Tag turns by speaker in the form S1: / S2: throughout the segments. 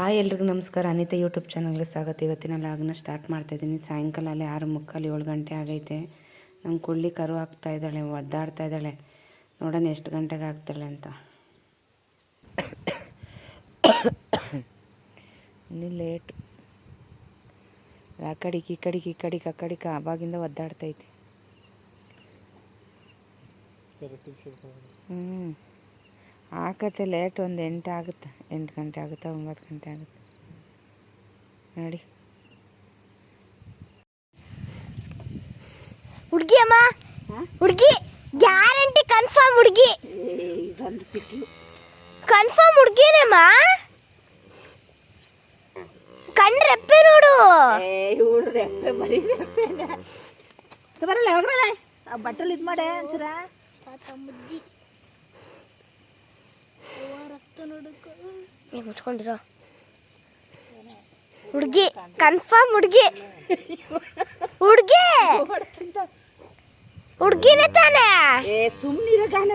S1: Hi ಎಲ್ರಿಗೂ ನಮಸ್ಕಾರ. Anita YouTube ಚಾನಲ್ಗೆ ಸ್ವಾಗತ. ಇವತ್ತಿನ ಲಾಗ್ನ ಸ್ಟಾರ್ಟ್ ಮಾಡ್ತಾಯಿದ್ದೀನಿ ಸಾಯಂಕಾಲ ಅಲ್ಲಿ ಆರು ಮುಕ್ಕಾಲು ಏಳು ಗಂಟೆ ಆಗೈತೆ. ನಮ್ಮ ಕುಳ್ಳಿ ಕರು ಆಗ್ತಾ ಇದ್ದಾಳೆ, ಒದ್ದಾಡ್ತಾ ಇದ್ದಾಳೆ. ನೋಡೋಣ ಎಷ್ಟು ಗಂಟೆಗೆ ಆಗ್ತಾಳೆ ಅಂತ. ಇನ್ನೂ ಲೇಟ್ ಆ ಕಡೆಗೆ ಈ ಕಡೆಗೆ ಈ ಕಡೆಗೆ ಆ ಕಡೆಗೆ ಆವಾಗಿಂದ ಒದ್ದಾಡ್ತೈತಿ ಹ್ಞೂ ಹಾಕತ್ತೆ ಲೇಟ್ ಒಂದು ಎಂಟು ಆಗುತ್ತೆ ಎಂಟು ಗಂಟೆ ಆಗುತ್ತೆ ಒಂಬತ್ತು ಗಂಟೆ ಆಗುತ್ತೆ. ನೋಡಿ.
S2: ಹುಡುಗಿ ಅಮ್ಮ ಹುಡುಗಿ ಗ್ಯಾರಂಟಿ ಕನ್ಫರ್ಮ್ ಹುಡ್ಗಿ. ಕನ್ಫರ್ಮ್ ಹುಡುಗಿನಮ್ಮ? ಕಣ್ ರೆಪ್ಪೆ ನೋಡು.
S3: ಬರಲ್ಲ ಹೋಗ್ರಲ್ಲ ಬಟ್ಟಲ್ ಇದು ಮಾಡೆ ಒಂಚೂರ.
S2: ನೀವ್ ಮುಚ್ಕೊಂಡಿರೋ. ಹುಡ್ಗಿ ಕನ್ಫರ್ಮ್ ಹುಡ್ಗಿ. ಹುಡ್ಗಿ! ಹುಡ್ಗಿನ ತಾನೇ?
S3: ಸುಮ್ಮನಿರೋ ಗಾನ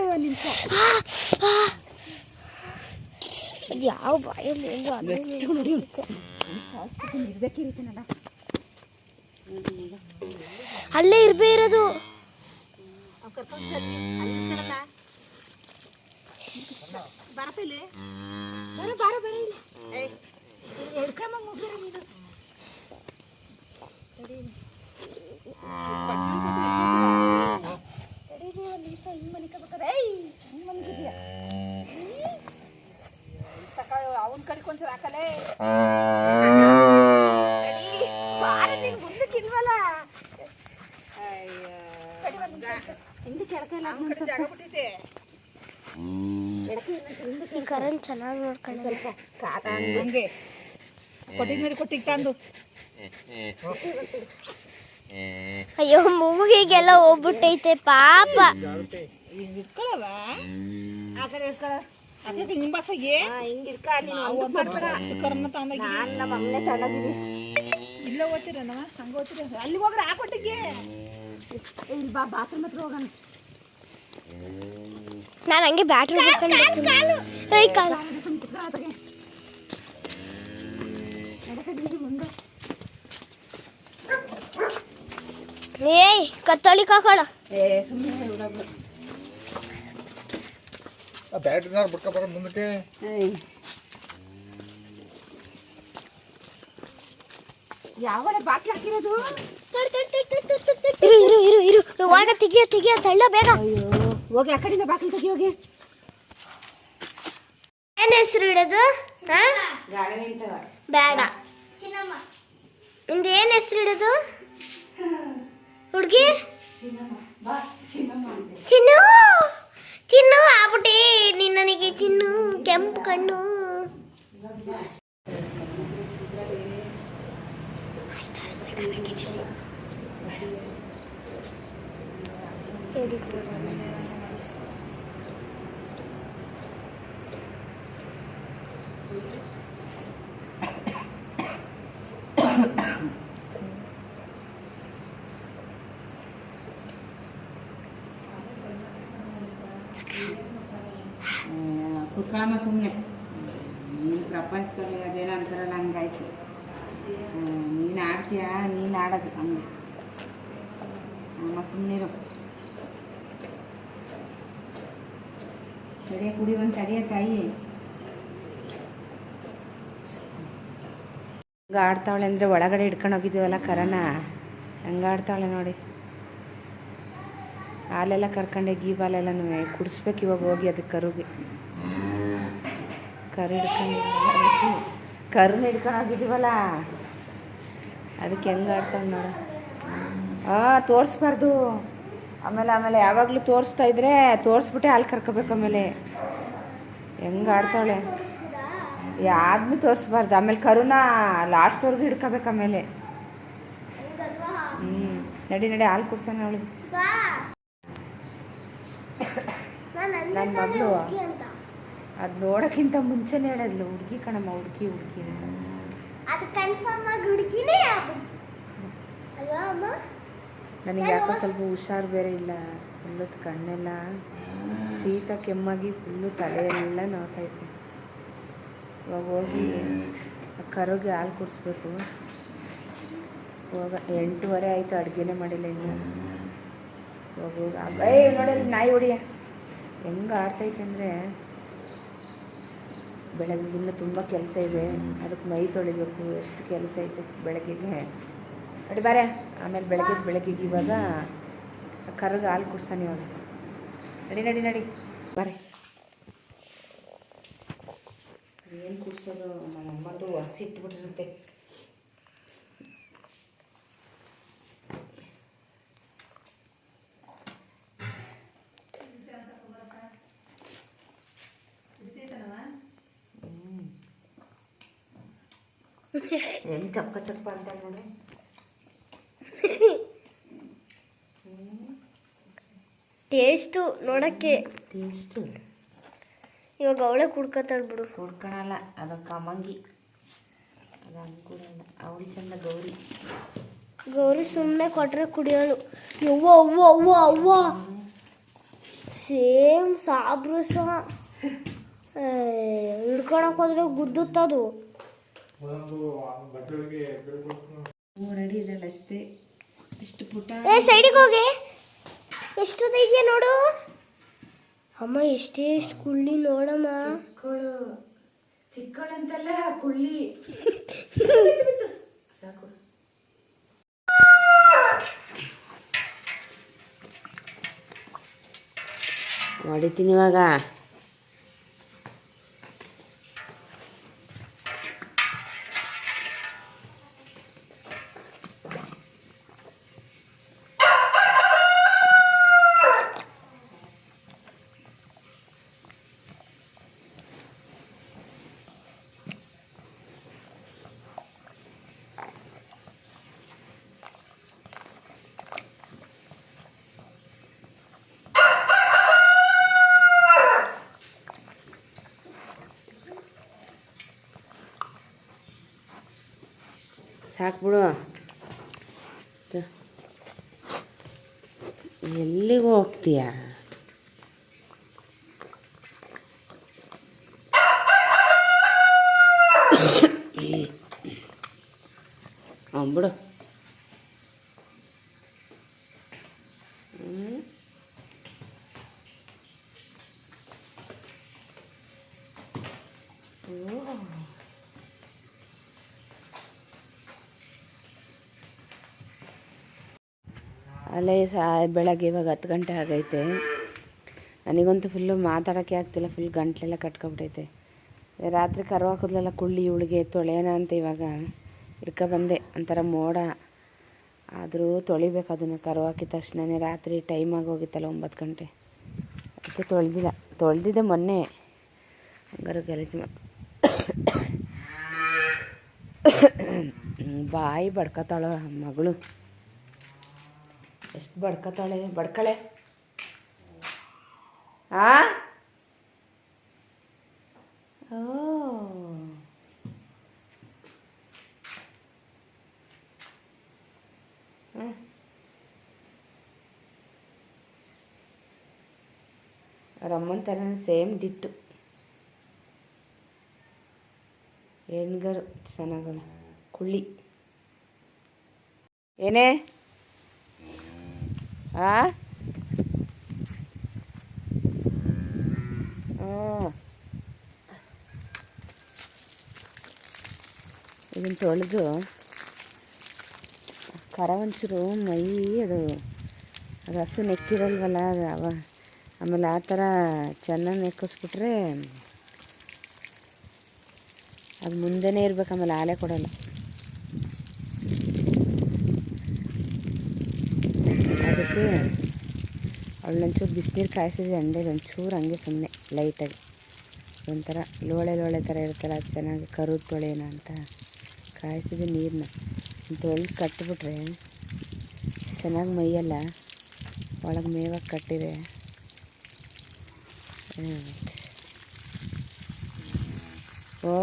S2: ಅದು ಯಾವ ಬಾಯಲ್ಲಿ ಅಲ್ಲೇ ಇರ್ಬೇ ಇರೋದು.
S3: ಬರಪ್ಪ ಇಲ್ಲಿ ಬರ ಬಾರ ಬರ ಇಲ್ಲಿ. ಎಡ್ಕಮ್ಮ ಮುಗ್ಗರ ನೀನು. ಅವನ ಕಡೆ ಒಂಚೂರು ಹಾಕಲೇ. ಬಾರ ನೀನು ಮುಂದಕ್ಕೆ ಇಲ್ವಲ್ಲ ಹಿಂದಕ್ಕೆ ಎಡಕಲ್ಲ ಜಾಗ ಬಿಟ್ಟಿದ್ದೆ.
S2: ಈ ಕರೆಂಟ್ ಚೆನ್ನಾಗಿ ನೋಡ್ಕೊಂಡು
S3: ಹಂಗೆ. ಕೊಟ್ಟಿಗೆ ಮೇಲೆ ಕೊಟ್ಟಿಗೆ ತಂದು.
S2: ಅಯ್ಯೋ ಮೂಗಿಗೆಲ್ಲ ಹೋಗ್ಬಿಟ್ಟೈತೆ ಪಾಪ.
S3: ಹಿಂಗೆ ಇಟ್ಕೊಳವ? ಆ ಕಡೆ ಇಟ್ಕೊಳ. ಅದಕ್ಕೆ ನಿಂಬಾಸಗೆ ಹಿಂಗೆ ಇಟ್ಕ. ಕರ್ನ ತಂದಾಗಿ ನಮ್ಮ ಅಮ್ಮನೆ ತಗೊಂಡಿದ್ವಿ ಇಲ್ಲ ಓದ್ತೀರ ನಮ್ಮ ಹಂಗೆ ಓದ್ತೀರ ಅಲ್ಲಿ ಹೋಗ್ರ ಆ ಕೊಟ್ಟಿಗೆ. ಇಲ್ಲಿ ಬಾ ಬಾತ್ರೂಮ್ ಹತ್ರ ಹೋಗೋಣ.
S2: ನಾನು ಹಂಗೆ ಬ್ಯಾಟ್ರಿ ಬಿಟ್ಕೊಂಡು ಬರ್ತೀನಿ ಏಯ್ ಕಾಲು ಏಯ್ ಕತ್ತೋಳಿ ಕಾಕೋಳ
S3: ಏ ಸುಮ್ಮನೆ
S4: ಬ್ಯಾಟ್ರಿನಾರು ಬಿಡ್ಕೊಬಾರ ಮುಂದಕ್ಕೆ
S3: ಯಾವ ಬಾಕಿ ಹಾಕಿರೋದು
S2: ಇರು ಇರು ಇರು ಇರು ಇವಾಗ ತೆಗಿಯೋ ತೆಗಿಯೋ ತಳ್ಳ ಬೇಗ
S3: ಅಯ್ಯೋ ಹೋಗಿ ಆ ಕಡೆಯಿಂದ ಬಾಕಿ ತೆಗಿ ಹೋಗಿ.
S2: ಏನ್ ಹೆಸರು ಇಡೋದು? ಹಾ? ಬೇಡ. ನಿಮ್ದು ಏನ್ ಹೆಸರು ಇಡೋದು? ಹುಡುಗಿ? ಚಿನ್ನು? ಚಿನ್ನು ಆಗ್ಬಿಟ್ಟೆ. ನೀನ್ ನನಗೆ ಚಿನ್ನು ಕೆಂಪು ಕಣ್ಣು.
S1: ಕುತ್ಕೊಳ್ಳಮ್ಮ ಸುಮ್ಮನೆ ನೀನು ಪ್ರಪಂಚದಲ್ಲಿ ಅದೇನೋ ಅಂತಾರಲ್ಲ, ಹಂಗಾಯ್ತು. ನೀನು ಆಡ್ತೀಯ, ನೀನು ಆಡೋದು, ಹಂಗೆ. ಅಮ್ಮ ಸುಮ್ಮನಿರು ತಡಿಯ ಕುಡಿ ಒಂದು ತಡಿಯ ತಾಯಿ. ಆಡ್ತಾವಳೆ ಅಂದರೆ ಒಳಗಡೆ ಹಿಡ್ಕೊಂಡು ಹೋಗಿದ್ದೀವಲ್ಲ ಕರನ? ಹಂಗಾಡ್ತಾವಳೆ ನೋಡಿ. ಹಾಲೆಲ್ಲ ಕರ್ಕೊಂಡೆ ಗೀ ಬಾಲೆಲ್ಲನೂ ಕುಡಿಸ್ಬೇಕು ಇವಾಗ ಹೋಗಿ ಅದಕ್ಕೆ ಕರುಗೆ. ಕರು ಹಿಡ್ಕೊಂಡು ಕರ್ನ ಹಿಡ್ಕೊಂಡು ಹೋಗಿದ್ದೀವಲ್ಲ? ಅದಕ್ಕೆ ಹೆಂಗೆ ಆಡ್ತಾನೆ ನೋಡು. ಹಾಂ ತೋರಿಸ್ಬಾರ್ದು. ಆಮೇಲೆ ಆಮೇಲೆ ಯಾವಾಗಲೂ ತೋರಿಸ್ತಾ ಇದ್ರೆ ತೋರಿಸ್ಬಿಟ್ಟೆ ಅಲ್ಲಿ ಕರ್ಕೋಬೇಕು ಆಮೇಲೆ. ಹೆಂಗೆ ಆಡ್ತಾಳೆ? ಯಾವ್ದನ್ನೂ ತೋರಿಸ್ಬಾರ್ದು. ಆಮೇಲೆ ಕರುನ ಲಾಸ್ಟ್ವರೆಗೂ ಹಿಡ್ಕೋಬೇಕು ಆಮೇಲೆ. ಹ್ಞೂ ನಡಿ ನಡಿ ಹಾಲು ಕುಡ್ಸೋಣ ಅವಳು ನನ್ನ ಮಗಳು ಅದು ನೋಡೋಕ್ಕಿಂತ ಮುಂಚೆನೇ ಹೇಳಿದ್ಲು ಹುಡುಗಿ ಕಣಮ್ಮ ಹುಡುಗಿ ಹುಡುಗಿ
S2: ಅದು ಕನ್ಫರ್ಮ್ ಆಗಿ ಹುಡುಗಿನೇ ಅಲ್ವಾ ಅಮ್ಮ?
S1: ನನಗೆ ಯಾಕೋ ಸ್ವಲ್ಪ ಹುಷಾರು ಬೇರೆ ಇಲ್ಲ. ಫುಲ್ಲು ಕಣ್ಣೆಲ್ಲ ಶೀತ ಕೆಮ್ಮಾಗಿ ಫುಲ್ಲು ತಲೆ ಎಲ್ಲ ನೋವ್ತೈತೆ. ಇವಾಗ ಹೋಗಿ ಕರುಗೆ ಹಾಲು ಕುಡಿಸ್ಬೇಕು. ಇವಾಗ ಎಂಟೂವರೆ ಆಯಿತು ಅಡುಗೆನೇ ಮಾಡಿಲ್ಲ ಇನ್ನು. ಇವಾಗ ಹೋಗಿ ನಾಯಿ ಹೊಡಿಯ. ಹೆಂಗೆ ಆಡ್ತೈತೆ ಅಂದರೆ ಬೆಳಗ್ಗಿಂದ ತುಂಬ ಕೆಲಸ ಇದೆ. ಅದಕ್ಕೆ ಮೈ ತೊಳಿಬೇಕು, ಎಷ್ಟು ಕೆಲಸ ಐತೆ ಬೆಳಗ್ಗೆಗೆ. ಅಡಿ ಬಾರೆ, ಆಮೇಲೆ ಬೆಳಗ್ಗೆ, ಬೆಳಗ್ಗೆಗೆ ಇವಾಗ ಕರುಗೆ ಹಾಲು ಕುಡ್ಸಾನೆ ಇವಾಗ. ನಡಿ ನಡಿ ನಡಿ. ಬಾರೆ. ಏನು ಕುಡ್ಸೋದು? ನಮ್ಮಮ್ಮಂದು ಒರೆಸಿ ಇಟ್ಬಿಟ್ಟಿರುತ್ತೆ. ಹೆಂಗೆ ಚಪ್ಪ ಚಪ್ಪ ಅಂತ ನೋಡಿ
S2: ಟೇಸ್ಟು ನೋಡಕ್ಕೆ.
S1: ಟೇಸ್ಟು
S2: ಇವಾಗ ಅವಳೆ ಕುಡ್ಕೊತಾಳೆ ಬಿಡು.
S1: ಕುಡ್ಕೊಳಲ್ಲ ಅದು ಕಮಂಗಿ ಅದು ಅನ್ಕೊಡಲ್ಲ ಅವಳಿ ಚಂದ ಗೌರಿ.
S2: ಗೌರಿ ಸುಮ್ಮನೆ ಕೊಟ್ರೆ ಕುಡಿಯೋಳು. ಯವ್ವ ಅವ್ವ ಅವ್ವ ಅವ್ವ ಸೇಮ್ ಸಾಬ್ರು ಸಹ ಹಿಡ್ಕೊಳಕ್ ಹೋದ್ರೆ ಗುದ್ದುತ್ತದು
S4: ಒಂದೊಂದು ಬಟ್ಟೆಗಳಿಗೆ ಬೆಳ್ಕೊಳ್ತೀನಿ
S1: ಹ್ಞೂ ರೆಡಿ ಇರಲ್ಲ ಅಷ್ಟೇ. ಇಷ್ಟು ಪುಟ
S2: ಏ ಸೈಡಿಗೆ ಹೋಗಿ. ಎಷ್ಟು ಇದೆಯಾ ನೋಡು? ಅಮ್ಮ ಎಷ್ಟೇ ಎಷ್ಟು ಕುಳ್ಳಿ ನೋಡಮ್ಮ.
S1: ಚಿಕ್ಕಳು. ಚಿಕ್ಕಳು ಕುಳ್ಳಿ. ಸಾಕು. ಹೊಡಿತೀನಿ ಇವಾಗ ಸಾಕು ಬಿಡು ತ- ಎಲ್ಲಿಗೆ ಹೋಗ್ತೀಯ? ಅಲ್ಲೇ ಸಾ ಬೆಳಗ್ಗೆ ಇವಾಗ ಹತ್ತು ಗಂಟೆ ಆಗೈತೆ. ನನಗಂತೂ ಫುಲ್ಲು ಮಾತಾಡೋಕ್ಕೆ ಆಗ್ತಿಲ್ಲ ಫುಲ್ ಗಂಟ್ಲೆಲ್ಲ ಕಟ್ಕೊಬಿಟ್ಟೈತೆ ರಾತ್ರಿ ಕರ್ವಾ ಹಾಕಿದ್ಲೆಲ್ಲ ಕುಳ್ಳಿ ಇವಳಿಗೆ ತೊಳೆಯೋಣ ಅಂತ ಇವಾಗ ಹಿಡ್ಕೊ ಬಂದೆ. ಒಂಥರ ಮೋಡ. ಆದರೂ ತೊಳಿಬೇಕು ಅದನ್ನು ಕರ್ವಾಕಿದ ತಕ್ಷಣನೇ ರಾತ್ರಿ ಟೈಮ್ ಹೋಗಿತ್ತಲ್ಲ ಒಂಬತ್ತು ಗಂಟೆ. ಅದಕ್ಕೆ ತೊಳೆದಿಲ್ಲ. ತೊಳೆದಿದ್ದೆ ಮೊನ್ನೆ. ಹಂಗಾರು ಗಲೀಜು ಮಾಡಿ ಬಾಯಿ ಬಡ್ಕೊತಾಳ ಮಗಳು. ಎಷ್ಟು ಬಡ್ಕೊತಾಳೆ ಬಡ್ಕಳೆ? ಆ? ಓ. ಹ್ಮ್. ಥರನೇ ಸೇಮ್ ಡಿಟ್ಟು ಹೆಣ್ಗರು ಸನಗಳು ಕುಳ್ಳಿ. ಏನೇ? ಆ ಇದನ್ನು ತೊಳೆದು ಕರ ಒಂಚೂರು ಮೈ ಅದು ಅದು ಹಸು ನೆಕ್ಕಿರಲ್ವಲ್ಲ ಅದು ಅವ ಆಮೇಲೆ ಆ ಥರ ಚೆನ್ನಾಗಿ ನೆಕ್ಕಿಸ್ಬಿಟ್ರೆ ಅದು ಮುಂದೆನೇ ಇರ್ಬೇಕು ಆಮೇಲೆ ಹಾಲೇ ಕೊಡಲ್ಲ ಅದಕ್ಕೆ ಅವಳೊಂಚೂರು ಬಿಸಿನೀರು ಕಾಯಿಸಿದ್ವಿ ಅಂದೆ ಒಂಚೂರು ಹಂಗೆ ಸುಮ್ಮನೆ ಲೈಟಾಗಿ ಒಂಥರ ಲೋಳೆ ಲೋಳೆ ಥರ ಇರ್ತಾರೆ ಅದು ಚೆನ್ನಾಗಿ ಕರು ತೊಳೆಯೋಣ ಅಂತ ಕಾಯಿಸಿದ್ವಿ ನೀರನ್ನ ತೊಳೆದು ಕಟ್ಟಿಬಿಟ್ರೆ ಚೆನ್ನಾಗಿ ಮೈಯಲ್ಲ ಒಳಗೆ ಮೇವಾಗಿ ಕಟ್ಟಿದೆ. ಓ.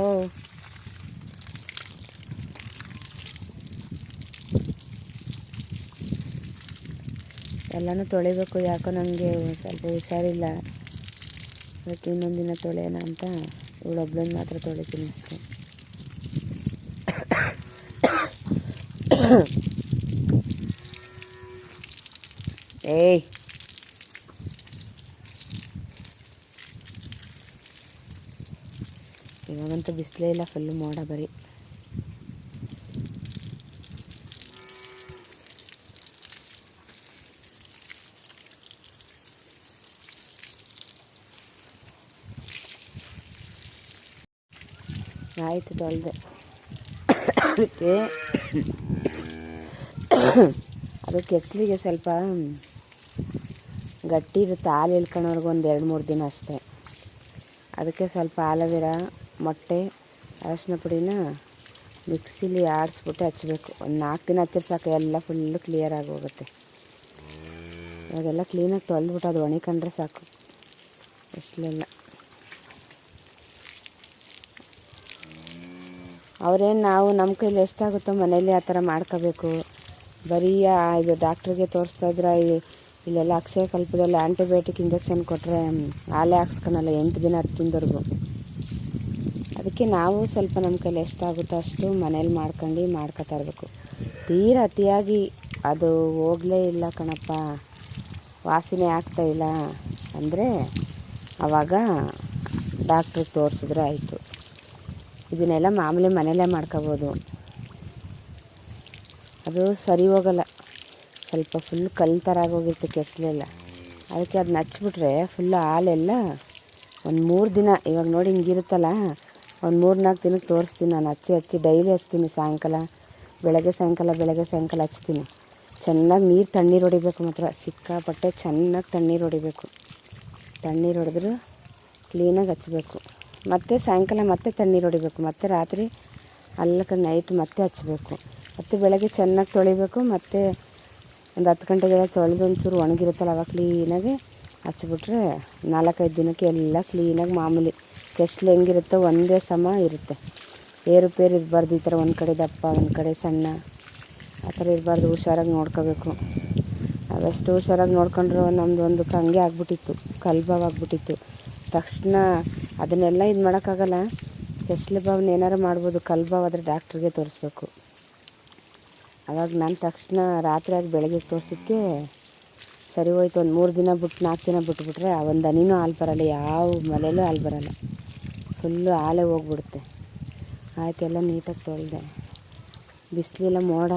S1: ಎಲ್ಲನೂ ತೊಳಿಬೇಕು, ಯಾಕೋ ನನಗೆ ಸ್ವಲ್ಪ ಹುಷಾರಿಲ್ಲ. ಅದಕ್ಕೆ ಇನ್ನೊಂದು ದಿನ ತೊಳೆಯೋಣ ಅಂತ ಇವಳೊಬ್ಳನ್ನ ಮಾತ್ರ ತೊಳಿತೀನಿ ಅಷ್ಟೇ. ಏಯ್! ಇವಾಗಂತೂ ಬಿಸಿಲೇ ಇಲ್ಲ ಫುಲ್ಲು ಮೋಡ ಬರೀ. ಆಯಿತು ತೊಳೆದೆ ಅದಕ್ಕೆ ಅದು ಕೆಸಲಿಗೆ ಸ್ವಲ್ಪ ಗಟ್ಟಿ ಇರುತ್ತೆ ಹಾಲು ಇಳ್ಕೊಳೋರ್ಗು ಒಂದು ಎರಡು ಮೂರು ದಿನ ಅಷ್ಟೇ. ಅದಕ್ಕೆ ಸ್ವಲ್ಪ ಆಲೋವೆರಾ ಮೊಟ್ಟೆ ಅರಶಿನ ಪುಡಿನ ಮಿಕ್ಸಿಲಿ ಆಡಿಸ್ಬಿಟ್ಟು ಹಚ್ಬೇಕು. ಒಂದು ನಾಲ್ಕು ದಿನ ಹಚ್ಚಿದ್ರೆ ಸಾಕು ಎಲ್ಲ ಫುಲ್ಲು ಕ್ಲಿಯರ್ ಆಗಿ ಹೋಗುತ್ತೆ. ಇವಾಗೆಲ್ಲ ಕ್ಲೀನಾಗಿ ತೊಳೆದ್ಬಿಟ್ಟು ಅದು ಒಣಕೊಂಡ್ರೆ ಸಾಕು. ಅಷ್ಟಲೆಲ್ಲ. ಅವ್ರೇನು ನಾವು ನಮ್ಮ ಕೈಲಿ ಎಷ್ಟಾಗುತ್ತೋ ಮನೇಲಿ ಆ ಥರ ಮಾಡ್ಕೋಬೇಕು. ಬರೀ ಇದು ಡಾಕ್ಟ್ರಿಗೆ ತೋರಿಸ್ತಾ ಇದ್ರೆ ಇಲ್ಲೆಲ್ಲ ಅಕ್ಷಯ ಕಲ್ಪದಲ್ಲಿ ಆ್ಯಂಟಿಬಯೋಟಿಕ್ ಇಂಜೆಕ್ಷನ್ ಕೊಟ್ಟರೆ ಹಾಲೇ ಹಾಕ್ಸ್ಕೊಳಲ್ಲ, ಎಂಟು ದಿನ ಹತ್ತು ದಿನದವರೆಗೂ ಅದಕ್ಕೆ ನಾವು ಸ್ವಲ್ಪ ನಮ್ಮ ಕೈಲಿ ಎಷ್ಟಾಗುತ್ತೋ ಅಷ್ಟು ಮನೇಲಿ ಮಾಡ್ಕೊಂಡು ಮಾಡ್ಕೊತಾ ಇರಬೇಕು. ತೀರ ಅತಿಯಾಗಿ ಅದು ಹೋಗಲೇ ಇಲ್ಲ ಕಣಪ್ಪ. ವಾಸನೆ ಆಗ್ತಾ ಇಲ್ಲ. ಅಂದರೆ ಆವಾಗ ಡಾಕ್ಟ್ರಿಗೆ ತೋರಿಸಿದ್ರೆ ಆಯಿತು. ಇದನ್ನೆಲ್ಲ ಮಾಮೂಲಿ ಮನೆಯಲ್ಲೇ ಮಾಡ್ಕೋಬೋದು. ಅದು ಸರಿ ಹೋಗಲ್ಲ. ಸ್ವಲ್ಪ ಫುಲ್ ಕಲ್ಲು ಥರ ಆಗೋಗಿರುತ್ತೆ ಕೆಸಲೆಲ್ಲ. ಅದಕ್ಕೆ ಅದನ್ನ ಹಚ್ಬಿಟ್ರೆ ಫುಲ್ಲು ಹಾಲೆಲ್ಲ ಒಂದು ಮೂರು ದಿನ, ಇವಾಗ ನೋಡಿ ಹಿಂಗಿರುತ್ತಲ್ಲ, ಒಂದು ಮೂರು ನಾಲ್ಕು ದಿನಕ್ಕೆ ತೋರಿಸ್ತೀನಿ ನಾನು, ಹಚ್ಚಿ ಹಚ್ಚಿ ಡೈಲಿ ಹಚ್ತೀನಿ ಸಾಯಂಕಾಲ, ಬೆಳಗ್ಗೆ ಸಾಯಂಕಾಲ ಬೆಳಗ್ಗೆ ಸಾಯಂಕಾಲ ಹಚ್ತೀನಿ. ಚೆನ್ನಾಗಿ ನೀರು ತಣ್ಣೀರು ಹೊಡಿಬೇಕು ಮಾತ್ರ. ಸಿಕ್ಕಾಪಟ್ಟೆ ಚೆನ್ನಾಗಿ ತಣ್ಣೀರು ಹೊಡಿಬೇಕು. ತಣ್ಣೀರು ಹೊಡೆದ್ರೂ ಕ್ಲೀನಾಗಿ ಹಚ್ಚಬೇಕು ಮತ್ತೆ ಸಾಯಂಕಾಲ ಮತ್ತೆ ತಣ್ಣೀರು ಹೊಡಿಬೇಕು, ಮತ್ತೆ ರಾತ್ರಿ ಅಲ್ಲಕ್ಕೆ ನೈಟ್ ಮತ್ತೆ ಹಚ್ಚಬೇಕು ಮತ್ತು ಬೆಳಗ್ಗೆ ಚೆನ್ನಾಗಿ ತೊಳಿಬೇಕು, ಮತ್ತು ಒಂದು ಹತ್ತು ಗಂಟೆಗೆಲ್ಲ ತೊಳೆದು ಒಂಚೂರು ಒಣಗಿರುತ್ತಲ್ಲ, ಅವಾಗ ಕ್ಲೀನಾಗಿ ಹಚ್ಬಿಟ್ರೆ ನಾಲ್ಕೈದು ದಿನಕ್ಕೆ ಎಲ್ಲ ಕ್ಲೀನಾಗಿ ಮಾಮೂಲಿ ಕೆಸ್ಲು ಹೆಂಗಿರುತ್ತೋ ಒಂದೇ ಸಮ ಇರುತ್ತೆ. ಏರುಪೇರು ಇರಬಾರ್ದು ಈ ಥರ ಒಂದು ಕಡೆ ದಪ್ಪ, ಒಂದು ಕಡೆ ಸಣ್ಣ. ಆ ಥರ ಇರಬಾರ್ದು, ಹುಷಾರಾಗಿ ನೋಡ್ಕೋಬೇಕು. ಅದಷ್ಟು ಹುಷಾರಾಗಿ ನೋಡ್ಕೊಂಡ್ರು ನಮ್ಮದು ಒಂದು ಹಂಗೆ ಆಗ್ಬಿಟ್ಟಿತ್ತು, ಕಲ್ಬಾವ್ ಆಗ್ಬಿಟ್ಟಿತ್ತು. ತಕ್ಷಣ ಅದನ್ನೆಲ್ಲ ಇದು ಮಾಡೋಕ್ಕಾಗಲ್ಲ. ಕೆಸ್ಲು ಬಾವ್ನ ಏನಾರು ಮಾಡ್ಬೋದು ಕಲ್ಬಾವ್ ಆದರೆ ಡಾಕ್ಟ್ರಿಗೆ ತೋರಿಸ್ಬೇಕು. ಅವಾಗ ನಾನು ತಕ್ಷಣ ರಾತ್ರಿ ಆಗಿ ಬೆಳಗ್ಗೆ ತೋರಿಸಿದ್ಕೆ ಸರಿ ಹೋಯ್ತು. ಒಂದು ಮೂರು ದಿನ ಬಿಟ್ಟು ನಾಲ್ಕು ದಿನ ಬಿಟ್ಬಿಟ್ರೆ ಆ ಒಂದು ಹನಿನೂ ಹಾಲು ಬರಲ್ಲ, ಯಾವ ಮನೇಲೂ ಹಾಲು ಬರಲ್ಲ. ಫುಲ್ಲು ಹಾಲೇ ಹೋಗ್ಬಿಡುತ್ತೆ. ಆಯ್ತು, ಎಲ್ಲ ನೀಟಾಗಿ ತೊಳೆದೆ. ಬಿಸಿಲಿಲ್ಲ ಮೋಡ.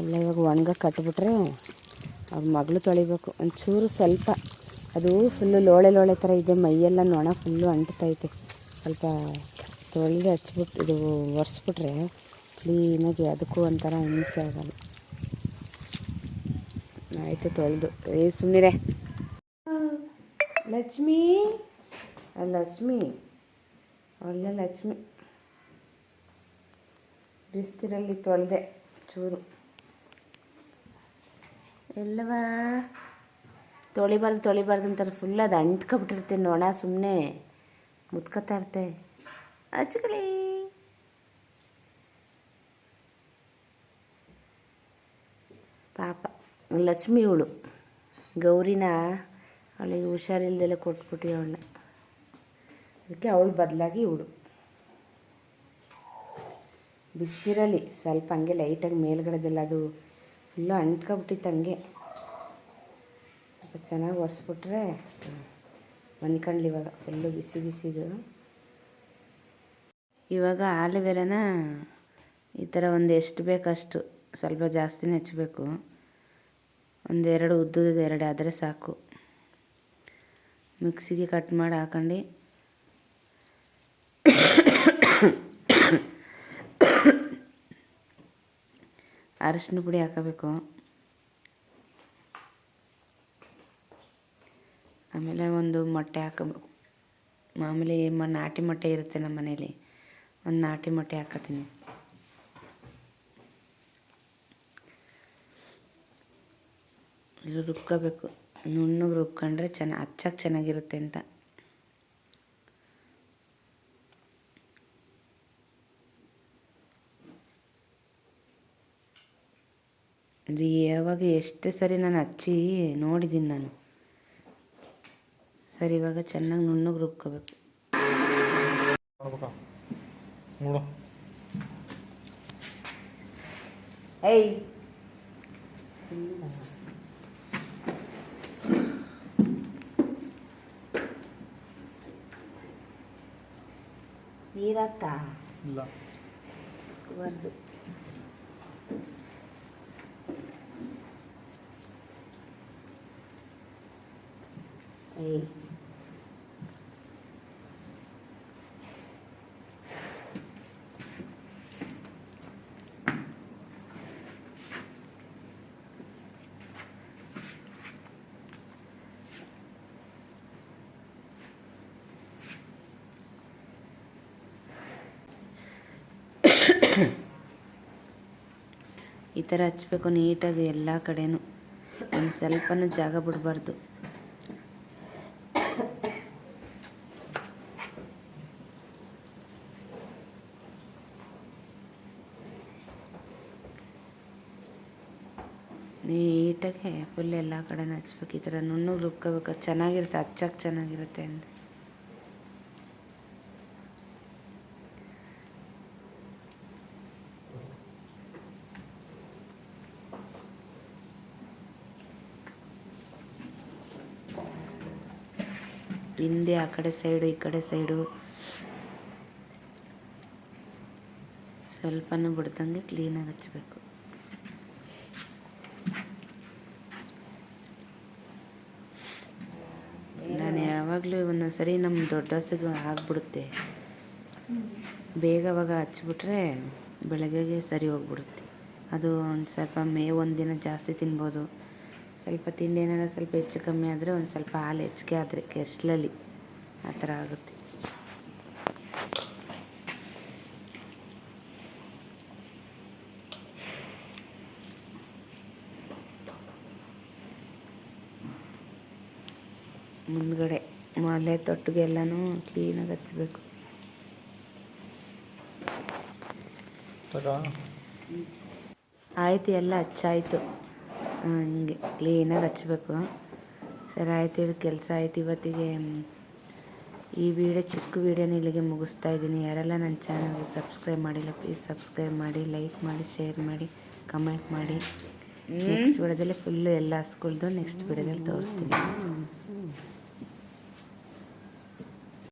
S1: ಎಲ್ಲ ಇವಾಗ ಒಣಗ ಕಟ್ಬಿಟ್ರೆ ಅವ್ರ ಮಗಳು ತೊಳಿಬೇಕು. ಒಂಚೂರು ಸ್ವಲ್ಪ, ಅದು ಫುಲ್ಲು ಲೋಳೆ ಲೋಳೆ ಥರ ಇದೆ, ಮೈಯೆಲ್ಲ ನೊಣ ಫುಲ್ಲು ಅಂಟ್ತೈತೆ. ಸ್ವಲ್ಪ ತೊಳೆದು ಹಚ್ಬಿಟ್ಟು ಇದು ಒರೆಸ್ಬಿಟ್ರೆ ಕ್ಲೀನಾಗಿ ಅದಕ್ಕೂ ಒಂಥರ ಹಿಂಸೆ ಆಗಲ್ಲ. ಆಯಿತು ತೊಳೆದು. ಏ ಸುಮ್ಮನೆ ಲಕ್ಷ್ಮಿ? ಲಕ್ಷ್ಮಿ. ಒಳ್ಳೆ ಲಕ್ಷ್ಮಿ. ಬಿಸ್ತಿರಲ್ಲಿ ತೊಳೆದೆ ಚೂರು. ಎಲ್ಲವಾ ತೊಳಿಬಾರ್ದು ತೊಳಿಬಾರ್ದು ಅಂತಾರೆ. ಫುಲ್ ಅದು ಅಂಟ್ಕೊಬಿಟ್ಟಿರುತ್ತೆ ನೊಣ ಸುಮ್ಮನೆ ಮುತ್ಕೋತಾ ಇರ್ತೆ ಹಚ್ಕೊಳ್ಳಿ ಪಾಪ, ಲಕ್ಷ್ಮಿ ಹುಳು ಗೌರಿನ ಅವಳಿಗೆ ಹುಷಾರಿಲ್ದೆಲ್ಲ ಕೊಟ್ಬಿಟ್ಟು ಅವಳನ್ನ. ಅದಕ್ಕೆ ಅವಳು ಬದಲಾಗಿ ಇವಳು. ಬಿಸ್ತಿರಲಿ, ಸ್ವಲ್ಪ ಹಂಗೆ ಲೈಟಾಗಿ ಮೇಲ್ಗಡೆದೆಲ್ಲ ಅದು ಫುಲ್ಲು ಅಂಟ್ಕೊಬಿಟ್ಟಿತ್ತು ಹಂಗೆ ಸ್ವಲ್ಪ ಚೆನ್ನಾಗಿ ಒರೆಸ್ಬಿಟ್ರೆ ಮನ್ಕಂಡ್ಲಿ ಇವಾಗ. ಫುಲ್ಲು ಬಿಸಿ ಬಿಸಿದು ಇವಾಗ ಆಲುವೆರನ ಈ ಥರ ಒಂದು ಎಷ್ಟು ಬೇಕಷ್ಟು ಸ್ವಲ್ಪ ಜಾಸ್ತಿನೇ ಹಚ್ಚಬೇಕು ಒಂದೆರಡು ಉದ್ದದ ಎರಡು ಆದರೆ ಸಾಕು. ಮಿಕ್ಸಿಗೆ ಕಟ್ ಮಾಡಿ ಹಾಕೊಂಡು. ಅರಶಿನ ಪುಡಿ ಹಾಕಬೇಕು. ಆಮೇಲೆ ಒಂದು ಮೊಟ್ಟೆ ಹಾಕಬೇಕು. ಮಾಮೂಲಿ ನಾಟಿ ಮೊಟ್ಟೆ ಇರುತ್ತೆ ನಮ್ಮ ಮನೇಲಿ. ಒಂದು ನಾಟಿ ಮೊಟ್ಟೆ ಹಾಕತೀನಿ ರುಬ್ಕೋಬೇಕು. ನುಣ್ಣಗೆ ರುಬ್ಕೊಂಡ್ರೆ ಚೆನ್ನ ಹಚ್ಚಕ್ಕೆ ಚೆನ್ನಾಗಿರುತ್ತೆ ಅಂತ ಇದು ಯಾವಾಗ ಎಷ್ಟು ಸರಿ ನಾನು ಹಚ್ಚಿ ನೋಡಿದ್ದೀನಿ ನಾನು. ಸರಿ ಇವಾಗ ಚೆನ್ನಾಗಿ ನುಣ್ಣಗೆ ರುಬ್ಕೋಬೇಕು ಏಯ್! ನೀರಾಗ್ತಾ?
S4: ಇಲ್ಲ.
S1: ಬರ್ದು ಈ ಥರ ಹಚ್ಬೇಕು ನೀಟಾಗಿ ಎಲ್ಲ ಕಡೆನೂ. ಒಂದು ಸ್ವಲ್ಪನೂ ಜಾಗ ಬಿಡಬಾರ್ದು. ನೀಟಾಗಿ ಫುಲ್ ಎಲ್ಲ ಕಡೆನೂ ಹಚ್ಬೇಕು. ಈ ಥರ ನುಣ್ಣಗೆ ರುಬ್ಕೋಬೇಕು. ಚೆನ್ನಾಗಿರುತ್ತೆ ಹಚ್ಚಕ್ಕೆ ಚೆನ್ನಾಗಿರುತ್ತೆ ಅಂತ. ಹಿಂದೆ, ಆ ಕಡೆ ಸೈಡು ಈ ಕಡೆ ಸೈಡು ಸ್ವಲ್ಪನೂ ಬಿಡ್ದಂಗೆ ಕ್ಲೀನಾಗಿ ಹಚ್ಚಬೇಕು ನಾನು ಯಾವಾಗಲೂ ಒಂದೊಂದು ಸರಿ ನಮ್ಮ ದೊಡ್ಡ ಹಸುಗೆ ಆಗ್ಬಿಡುತ್ತೆ. ಬೇಗ ಅವಾಗ ಹಚ್ಬಿಟ್ರೆ ಬೆಳಗ್ಗೆಗೆ ಸರಿ ಹೋಗ್ಬಿಡುತ್ತೆ. ಅದು ಒಂದು ಸ್ವಲ್ಪ ಮೇವು ಒಂದಿನ ಜಾಸ್ತಿ ತಿನ್ಬೋದು. ಸ್ವಲ್ಪ ತಿಂಡಿ ಏನಾರ ಸ್ವಲ್ಪ ಹೆಚ್ಚು ಕಮ್ಮಿ ಆದರೆ ಒಂದು ಸ್ವಲ್ಪ ಹಾಲು ಹೆಚ್ಚಿಗೆ ಆದರೆ ಕೆಸ್ಲಲ್ಲಿ ಆ ಥರ ಆಗುತ್ತೆ. ಮುಂದ್ಗಡೆ ಮಲೆ ತೊಟ್ಟಿಗೆಲ್ಲನೂ ಕ್ಲೀನಾಗಿ ಹಚ್ಬೇಕು. ಆಯ್ತು ಎಲ್ಲ ಹಚ್ಚಾಯಿತು. ಹಿಂಗೆ ಕ್ಲೀನಾಗಿ ಹಚ್ಚಬೇಕು ಸರಿ ಆಯ್ತು ಹೇಳಿ ಕೆಲಸ ಆಯ್ತು ಇವತ್ತಿಗೆ. ಈ ವಿಡಿಯೋ ಚಿಕ್ಕ ವಿಡಿಯೋನ ಇಲ್ಲಿಗೆ ಮುಗಿಸ್ತಾ ಇದ್ದೀನಿ. ಯಾರೆಲ್ಲ ನನ್ನ ಚಾನಲ್ಗೆ ಸಬ್ಸ್ಕ್ರೈಬ್ ಮಾಡಿಲ್ಲ ಪ್ಲೀಸ್ ಸಬ್ಸ್ಕ್ರೈಬ್ ಮಾಡಿ ಲೈಕ್ ಮಾಡಿ ಶೇರ್ ಮಾಡಿ ಕಮೆಂಟ್ ಮಾಡಿ. ನೆಕ್ಸ್ಟ್ ವಿಡಿಯೋದಲ್ಲಿ ಫುಲ್ಲು ಎಲ್ಲ ಸ್ಕೂಲ್ದು ನೆಕ್ಸ್ಟ್ ವಿಡಿಯೋದಲ್ಲಿ ತೋರಿಸ್ತೀನಿ.